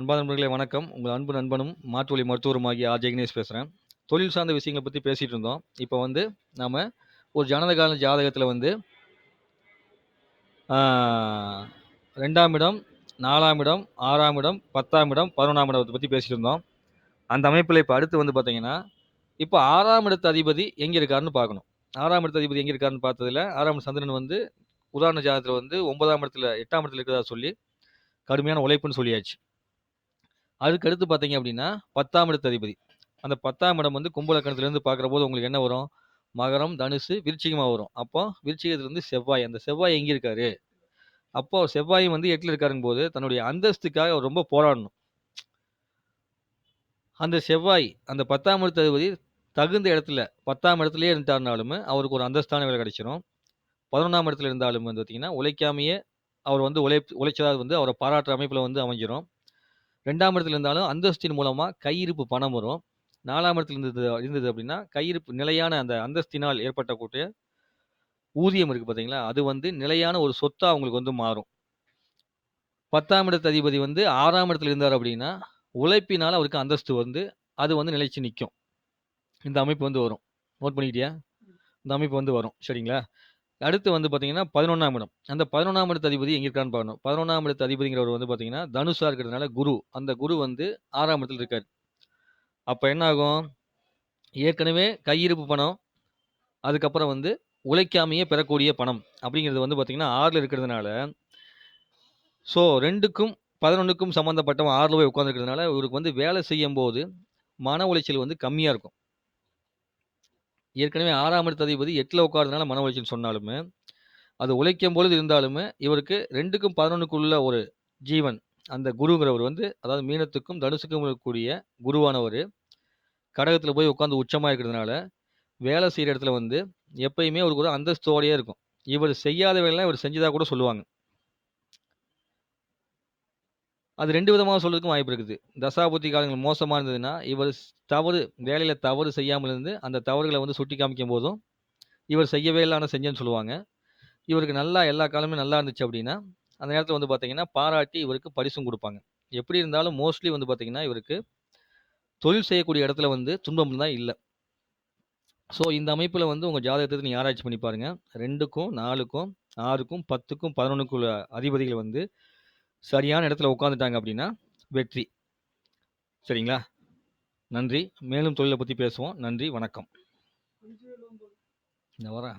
அன்பா நண்பர்களே வணக்கம். உங்கள் அன்பு நண்பனும், மாற்று வழி மருத்துவருமாகிய ஆர். ஜெகனேஷ் பேசுகிறேன் தொழில் சார்ந்த விஷயங்களை பற்றி பேசிகிட்டு இருந்தோம். இப்போ வந்து நாம் ஒரு ஜனதகால ஜாதகத்தில் வந்து ரெண்டாம் இடம், நாலாம் இடம், ஆறாம் இடம், 10ஆம் இடம், பதினொன்றாம் இடத்தை பற்றி பேசிட்டு இருந்தோம். அந்த அமைப்பில் இப்போ அடுத்து வந்து பார்த்தீங்கன்னா, இப்போ ஆறாம் இடத்து அதிபதி எங்கே இருக்காருன்னு பார்க்கணும். ஆறாம் இடத்து அதிபதி எங்கே இருக்காருன்னு பார்த்ததில் ஆறாம் இடம் சந்திரன் வந்து உதாரண ஜாதகத்தில் வந்து ஒன்பதாம் இடத்துல எட்டாம் இடத்துல இருக்கிறதா சொல்லி, கடுமையான உழைப்புன்னு சொல்லியாச்சு. அதுக்கடுத்து பார்த்தீங்க அப்படின்னா, 10ஆம் இடத்து அதிபதி. அந்த 10ஆம் இடம் வந்து கும்பலக்கணத்துலேருந்து பார்க்குற போது உங்களுக்கு என்ன வரும்? மகரம், தனுசு, விருச்சிகமாக வரும். அப்போ விருச்சிகத்துலேருந்து செவ்வாய். அந்த செவ்வாய் எங்கே இருக்காரு? அப்போ செவ்வாய் வந்து எட்டில் இருக்காருங்க போது தன்னுடைய அந்தஸ்துக்காக அவர் ரொம்ப போராடணும். அந்த செவ்வாய், அந்த 10ஆம் இடத்து அதிபதி தகுந்த இடத்துல 10ஆம் இடத்திலேயே இருந்துட்டாருனாலுமே, அவருக்கு ஒரு அந்தஸ்தான வேலை கிடைச்சிரும். 11ஆம் இடத்துல இருந்தாலும் வந்து பார்த்தீங்கன்னா, உழைக்காமையே அவர் வந்து உழை உழைச்சதாவது வந்து அவரை பாராட்டுற அமைப்பில் வந்து அமைஞ்சிரும். ரெண்டாம் இடத்துல இருந்தாலும் அந்தஸ்தின் மூலமாக கையிருப்பு பணம் வரும். நாலாம் இடத்துல இருந்தது இருந்தது அப்படின்னா, கையிருப்பு நிலையான அந்த அந்தஸ்தினால் ஏற்பட்டக்கூடிய ஊதியம் இருக்குது பார்த்தீங்களா? அது வந்து நிலையான ஒரு சொத்தாக அவங்களுக்கு வந்து மாறும். 10ஆம் இடத்து அதிபதி வந்து ஆறாம் இடத்துல இருந்தார் அப்படின்னா, உழைப்பினால் அவருக்கு அந்தஸ்து வந்து, அது வந்து நிலைச்சு நிற்கும் இந்த அமைப்பு வந்து வரும். நோட் பண்ணிக்கிட்டியா? இந்த அமைப்பு வந்து வரும். சரிங்களா? அடுத்து வந்து பார்த்தீங்கன்னா, 11ஆம் இடம். அந்த 11ஆம் இடத்து அதிபதி எங்க இருக்கான்னு பார்க்கணும். 11ஆம் இடத்து அதிபதிங்கிறவர் வந்து பார்த்தீங்கன்னா, தனுஷா இருக்கிறதுனால குரு. அந்த குரு வந்து ஆறாம் இடத்துல இருக்கார் அப்போ என்ன ஆகும்? ஏற்கனவே கையிருப்பு பணம், அதுக்கப்புறம் வந்து உழைக்காமையே பெறக்கூடிய பணம் அப்படிங்கிறது வந்து பார்த்தீங்கன்னா, ஆறில் இருக்கிறதுனால, ஸோ 2க்கும் 11க்கும் சம்மந்தப்பட்டவன் ஆறில் போய் உட்காந்துருக்கிறதுனால இவருக்கு வந்து வேலை செய்யும்போது, மன உளைச்சல் வந்து கம்மியாக இருக்கும். ஏற்கனவே ஆறாம் இடத்து அதிபதி எட்டில் உட்கார்றதுனால மன சொன்னாலுமே, அது உழைக்கும் பொழுது இருந்தாலுமே, இவருக்கு 2க்கும் 11க்குள்ள ஒரு ஜீவன், அந்த குருங்கிறவர் வந்து, அதாவது மீனத்துக்கும், தனுசுக்கும் இருக்கக்கூடிய குருவானவர் கடகத்தில் போய் உட்காந்து உச்சமாக இருக்கிறதுனால, வேலை செய்கிற இடத்துல வந்து எப்பயுமே ஒரு ஒரு அந்தஸ்தோடையே இருக்கும். இவர் செய்யாத வேலைலாம் இவர் செஞ்சதாக கூட சொல்லுவாங்க. அது ரெண்டு விதமாக சொல்றதுக்கும் வாய்ப்பு இருக்குது. தசாபுத்தி காலங்கள் மோசமாக இருந்ததுன்னா, இவர் தவறு வேலையில தவறு செய்யாமல் இருந்து, அந்த தவறுகளை வந்து சுட்டி காமிக்கும்போதும், இவர் செய்யவே இல்லை ஆனால் செஞ்சேன்னு சொல்லுவாங்க. இவருக்கு நல்லா எல்லா காலமுமே நல்லா இருந்துச்சு அப்படின்னா, அந்த நேரத்தில் வந்து பார்த்தீங்கன்னா, பாராட்டி இவருக்கு பரிசும் கொடுப்பாங்க எப்படி இருந்தாலும் மோஸ்ட்லி வந்து பார்த்தீங்கன்னா, இவருக்கு தொழில் செய்யக்கூடிய இடத்துல வந்து துன்பம் தான் இல்லை ஸோ இந்த அமைப்பில் வந்து உங்கள் ஜாதகத்தை நீங்கள் ஆராய்ச்சி பண்ணி பாருங்கள் ரெண்டுக்கும் நாலுக்கும் ஆறுக்கும் பத்துக்கும் பதினொன்றுக்குள்ள அதிபதிகள் வந்து சரியான இடத்துல உட்கார்ந்துட்டாங்க அப்படின்னா, வெற்றி. சரிங்களா? நன்றி. மேலும் தொழில பத்தி பேசுவோம். நன்றி, வணக்கம். இந்த வரேன்.